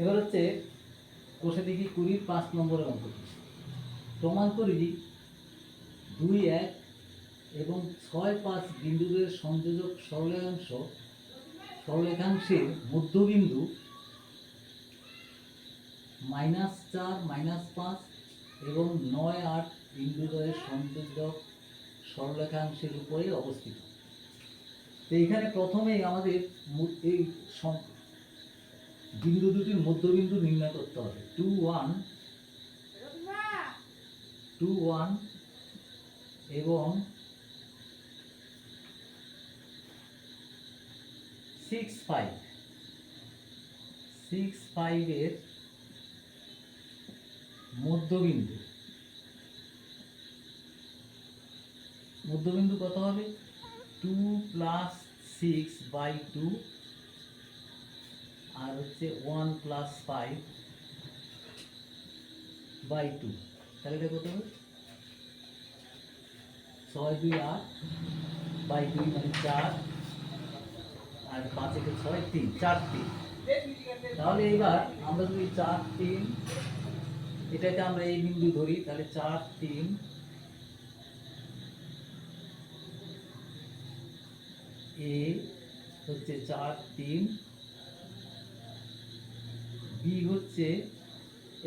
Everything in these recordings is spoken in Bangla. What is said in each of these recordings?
এবার হচ্ছে কোষে দেখি কুড়ির পাঁচ নম্বরের অঙ্কটি প্রমাণ করি, দুই এক এবং ছয় পাঁচ বিন্দুদের সংযোজক সরলেখাংশ সরলেখাংশের মধ্যবিন্দু মাইনাস চার, মাইনাস পাঁচ এবং নয় আট বিন্দুদ্বয়ের সংযোজক সরলেখাংশের উপরে অবস্থিত। তো এখানে প্রথমেই আমাদের এই বিন্দু দুটির মধ্যবিন্দু নির্ণয় করতে হবে। টু ওয়ান টু ওয়ান এবং সিক্স ফাইভ সিক্স ফাইভের মধ্যবিন্দু। মধ্যবিন্দু কত হবে? Two plus six by two আর হচ্ছে one plus five by two তাহলে এটা কত হবে? ছয় দুই আট বাই দুই মানে চার, আর পাঁচ একে ছয় তিন, চার তিন। তাহলে এবার আমরা যদি চার তিন, এটাকে আমরা এই বিন্দু ধরি, তাহলে চার তিন এ হচ্ছে চার তিন বি হচ্ছে,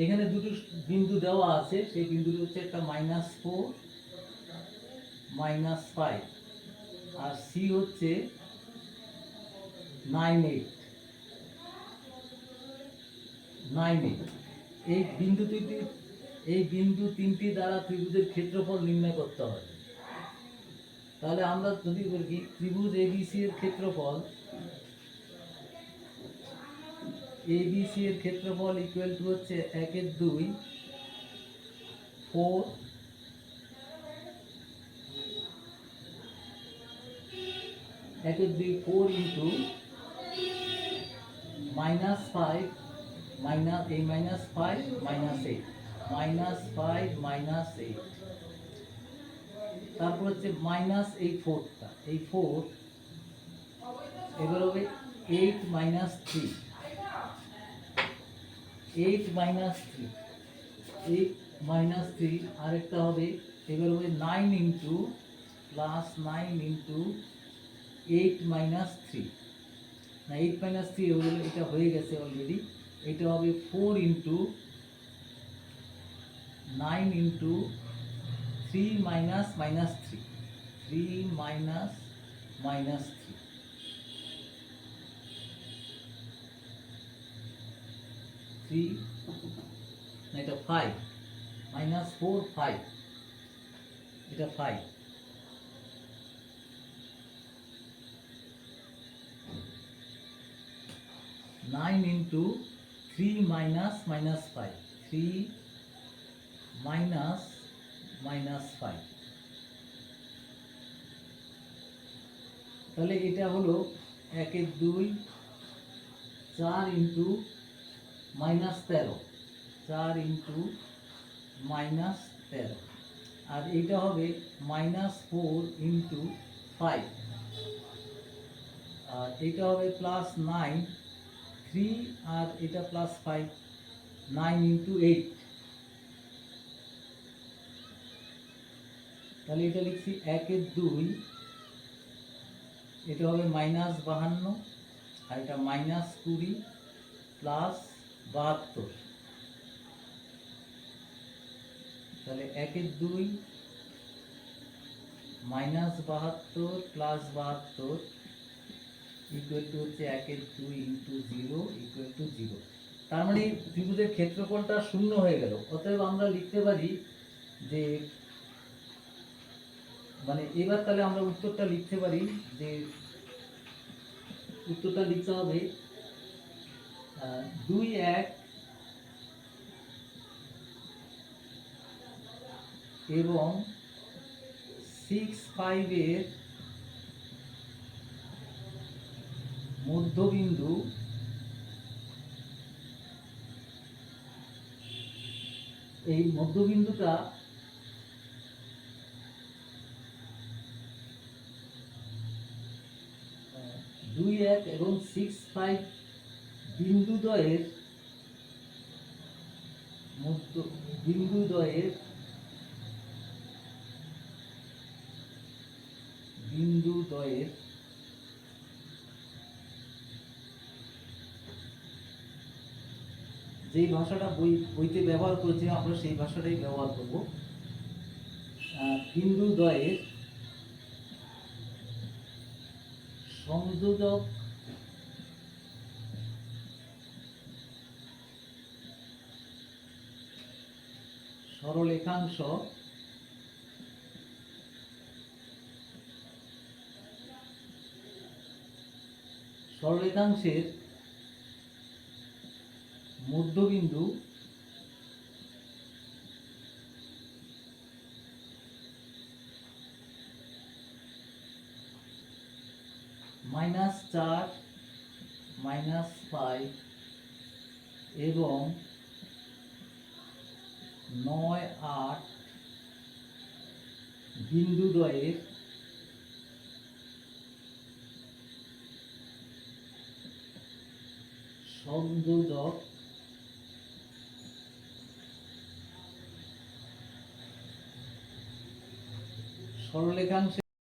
এখানে দুটো বিন্দু দেওয়া আছে, সেই বিন্দুটি হচ্ছে একটা মাইনাস ফোর মাইনাস ফাইভ আর সি হচ্ছে নাইন এইট নাইন এইট এই বিন্দু তিনটি, এই বিন্দু তিনটি দ্বারা ত্রিভুজের ক্ষেত্রফল নির্ণয় করতে হবে। তাহলে আমরা যদি বলি ত্রিভুজ এবিসি এর ক্ষেত্রফল এবিসি এর ক্ষেত্রফল ইকুয়াল টু হচ্ছে একের দুই ফোর একের দুই four into minus five minus এই minus five minus eight minus five minus eight তারপর হচ্ছে মাইনাস এই ফোরটা এই ফোর এবার হবে eight minus three eight minus three eight minus three আরেকটা হবে, এবার হবে nine into plus nine into eight minus three না এইট মাইনাস থ্রি হয়ে এটা হয়ে গেছে অলরেডি এটা হবে four into nine into three minus minus three three minus minus three three এটা ফাইভ মাইনাস ফোর ফাইভ এটা five nine into three minus minus five three minus minus five তাহলে এটা হলো একের দুই, চার ইন্টু মাইনাস তেরো। চার ইন্টু মাইনাস তেরো। আর এটা হবে মাইনাস ফোর ইন্টু ফাইভ। আর এটা হবে প্লাস নাইন, থ্রি আর এটা plus five, nine into eight. তাহলে এটা লিখছি একের দুই, এটা হবে মাইনাস বাহান্ন, আর এটা মাইনাস কুড়ি, প্লাস বাহাত্তর। তাহলে একের দুই মাইনাস বাহাত্তর প্লাস বাহাত্তর ইকুয়াল টু হচ্ছে একের দুই into zero equal to zero তার মানে ত্রিভুজের ক্ষেত্রফলটা শূন্য হয়ে গেল। অতএব আমরা লিখতে পারি যে মানে এবার তাহলে আমরা উত্তরটা লিখতে পারি যে, উত্তরটা লিখতে হবে দুই এক এবং সিক্স ফাইভের মধ্যবিন্দু এই মধ্যবিন্দুটা দুই এক এবং সিক্স ফাইভ বিন্দুদ্বয়ের মধ্য বিন্দুদ্বয়ের বিন্দুদ্বয়ের যেই ভাষাটা বই বইতে ব্যবহার করেছি, আমরা সেই ভাষাটাই ব্যবহার করব। বিন্দুদ্বয়ের সংযোজক সরলেখাংশ। সরলেখাংশের মধ্যবিন্দু মাইনাস চার মাইনাস ফাইভ এবং নয় আট বিন্দুদ্বয়ের সংযোজক সরলেখাংশে